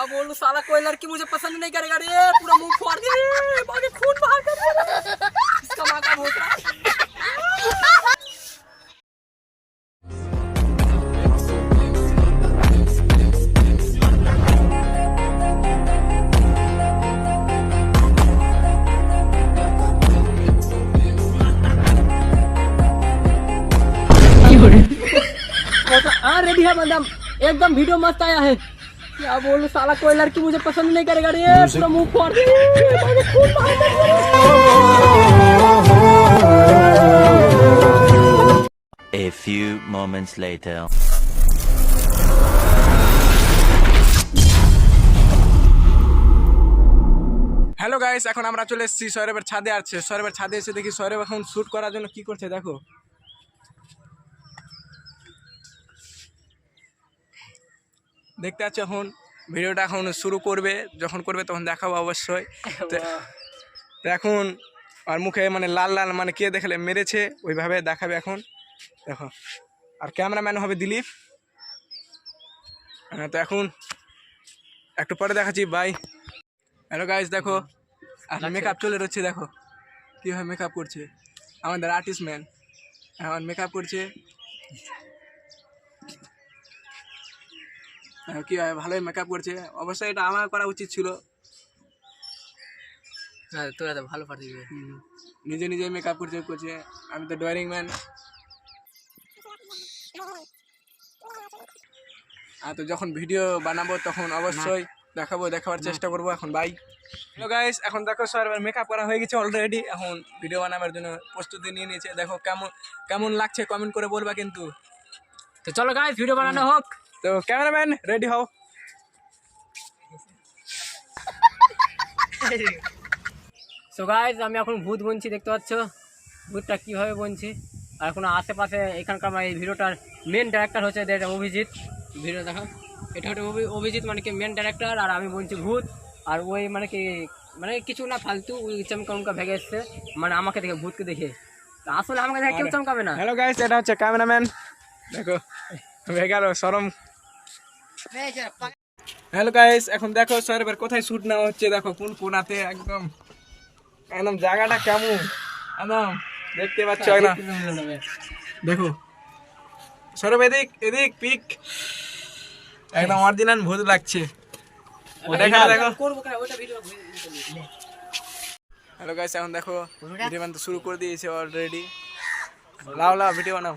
क्या बोलूँ साला कोई लड़की मुझे पसंद नहीं करेगा। रे पूरा मुँह फाड़ दे बाकी खून बाहर कर दिया। इसका माँ का भोसड़ा। हाँ रेडी है मैडम एकदम वीडियो मस्त आया है। क्या बोलूं साला कोई लड़की मुझे पसंद नहीं करेगा रे पूरा मुंह फाड़ दे बाकी खून बाहर कर दिया A few moments later. Hello guys এখন আমরা চলে এসেছি সৌরভের ছাদে আছে সৌরভের ছাদে এসে দেখি সৌরভ এখন শ্যুট করার জন্য কি করছে দেখো দেখতে পাচ্ছ এখন ভিডিওটা এখন শুরু করবে যখন করবে তখন দেখাবো অবশ্যই। তো- এখন আর মুখে মানে লাল লাল মানে কে দেখলে মেরেছে ওইভাবে দেখাবে এখন। দেখো আর ক্যামেরাম্যান হবে দিলীপ। হ্যাঁ, তো এখন একটু পরে দেখাচ্ছি বাই হ্যালো গাইস দেখো আর মেকআপ চলে রয়েছে দেখো কীভাবে মেকআপ করছে। আমাদের আর্টিস্ট ম্যান এখন মেকআপ করছে। দেখো কীভাবে ভালোই মেকআপ করছে। অবশ্যই এটা আমার করা উচিত ছিল। হ্যাঁ তোরা তো ভালো পারবি নিজে নিজে মেকআপ করছে করছে। আমি তো ড্রয়িং ম্যান আর তো যখন ভিডিও বানাবো তখন অবশ্যই দেখাবো দেখাবার চেষ্টা করব। এখন বাই হ্যালো গাইস এখন দেখো স্যার মেকআপ করা হয়ে গেছে অলরেডি এখন ভিডিও বানাবার জন্য প্রস্তুতি নিয়ে নিয়েছে। দেখো কেমন কেমন লাগছে কমেন্ট করে বলবা কিন্তু। তো চলো গাইস ভিডিও বানানো হোক। তো ক্যামেরাম্যান রেডি হও। সো গাইস আমি এখন ভূত বনছি দেখতে পাচ্ছ? ভূতটা কীভাবে বনছি? আর এখন আশেপাশে এখানকার আমার এই ভিডিওটার মেন ডাইরেক্টর হচ্ছে এদের অভিজিৎ। ভিডিও দেখা এটা হচ্ছে অভি- অভিজিৎ মানে কি মেন ডাইরেক্টর আর আমি বলছি ভূত। আর ওই মানে কি মানে কিছু না ফালতু ওই চমকা উমকা ভেগে এসছে। মানে আমাকে দেখে ভূতকে দেখে। আসলে আমাকে দেখে কেউ চমকাবে না। হ্যালো গাইস এটা হচ্ছে ক্যামেরাম্যান। দেখো গেল সরম। হ্যালো গাইস এখন দেখো সরবের কোথায় শুট নেওয়া হচ্ছে। দেখো কোন কোনাতে একদম। একদম জায়গাটা কেমন? একদম। দেখতে পাচ্ছ একদম। দেখো। সরব এদিক এদিক পিক। একদম অরিজিনাল ভূত লাগছে। দেখো। দেখো হ্যালো গাইস এখন দেখো ভিডিও বানাতে শুরু করে দিয়েছে অলরেডি লাও লাও ভিডিও বানাও।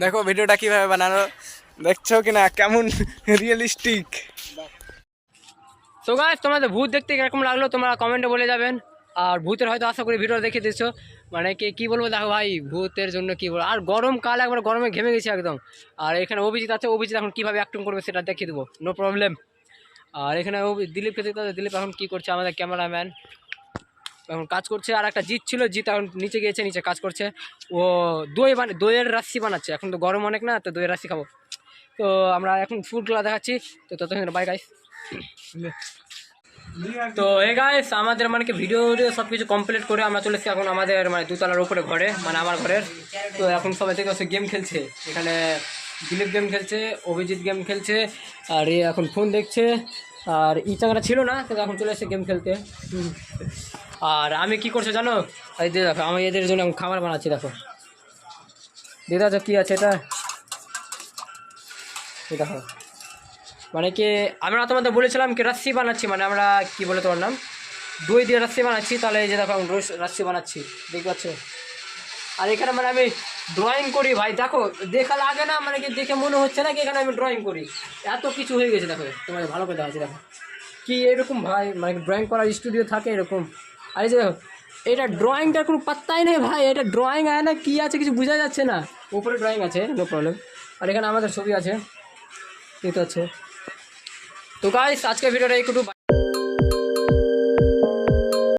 দেখো ভিডিওটা কীভাবে বানানো, দেখছ কিনা? কেমন রিয়েলিস্টিক তো গাছ তোমাদের ভূত দেখতে কীরকম লাগল, তোমরা কমেন্টে বলে যাবেন। আর ভূতের হয়তো আশা করি ভিডিও দেখে দিচ্ছ মানে কি, কী বলব, দেখো ভাই, ভূতের জন্য কী বলব। আর গরমকাল একবার গরমে ঘেমে গেছে একদম। আর এখানে অভিজিৎ আছে, অভিজিৎ এখন কীভাবে অ্যাক্টিং করবে সেটা দেখিয়ে দেবো। নো প্রবলেম আর এখানে দিলীপকে দেখতে দিলীপ এখন কী করছে, আমাদের ক্যামেরাম্যান এখন কাজ করছে, আর একটা জিত ছিল, জিত এখন নিচে গিয়েছে, নিচে কাজ করছে। ও দই বান, দইয়ের রাশি বানাচ্ছে, এখন তো গরম অনেক না, তো দইয়ের রাশি খাব। তো আমরা এখন ফুডগুলো দেখাচ্ছি, তো ততক্ষণ বাই গাইস তো এই গাইস আমাদের মানে ভিডিও সব কিছু কমপ্লিট করে আমরা চলে এসেছি এখন আমাদের মানে দুতলার উপরে ঘরে মানে আমার ঘরের। তো এখন সবাই থেকে গেম খেলছে। এখানে দিলীপ গেম খেলছে, অভিজিৎ গেম খেলছে, আর এ এখন ফোন দেখছে। আর ই চাঙ্গাটা ছিল না তো এখন চলে এসেছে গেম খেলতে। আর আমি কি করছ জানো? এই যে দেখো, আমি এদের জন্য খাবার বানাচ্ছি, দেখো। দিদা, তো কী আছে এটা? দেখো। মানে কি, আমরা তোমাদের বলেছিলাম কি, রাশি বানাচ্ছি মানে আমরা কি বলে তোমার নাম? দই দিয়ে রাশি বানাচ্ছি, তাহলে এই যে দেখো আমি রস- রাশি বানাচ্ছি, দেখতে পাচ্ছ? আর এখানে মানে আমি ড্রয়িং করি ভাই। দেখো, দেখা লাগে না মানে কি দেখে মনে হচ্ছে না কি এখানে আমি ড্রয়িং করি। এত কিছু হয়ে গেছে, দেখো তোমাদের ভালো করে দেখাচ্ছি, দেখো। কি এরকম ভাই মানে ড্রয়িং করার স্টুডিও থাকে এরকম। আর এই যে, এটা ড্রয়িংটার কোনো পাত্তাই নেই ভাই, এটা ড্রয়িং আছে না, কী আছে কিছু বোঝা যাচ্ছে না। উপরে ড্রয়িং আছে নো প্রবলেম আর এখানে আমাদের ছবি আছে তো আছে। তো গাইস আজকে ভিডিওটা একটু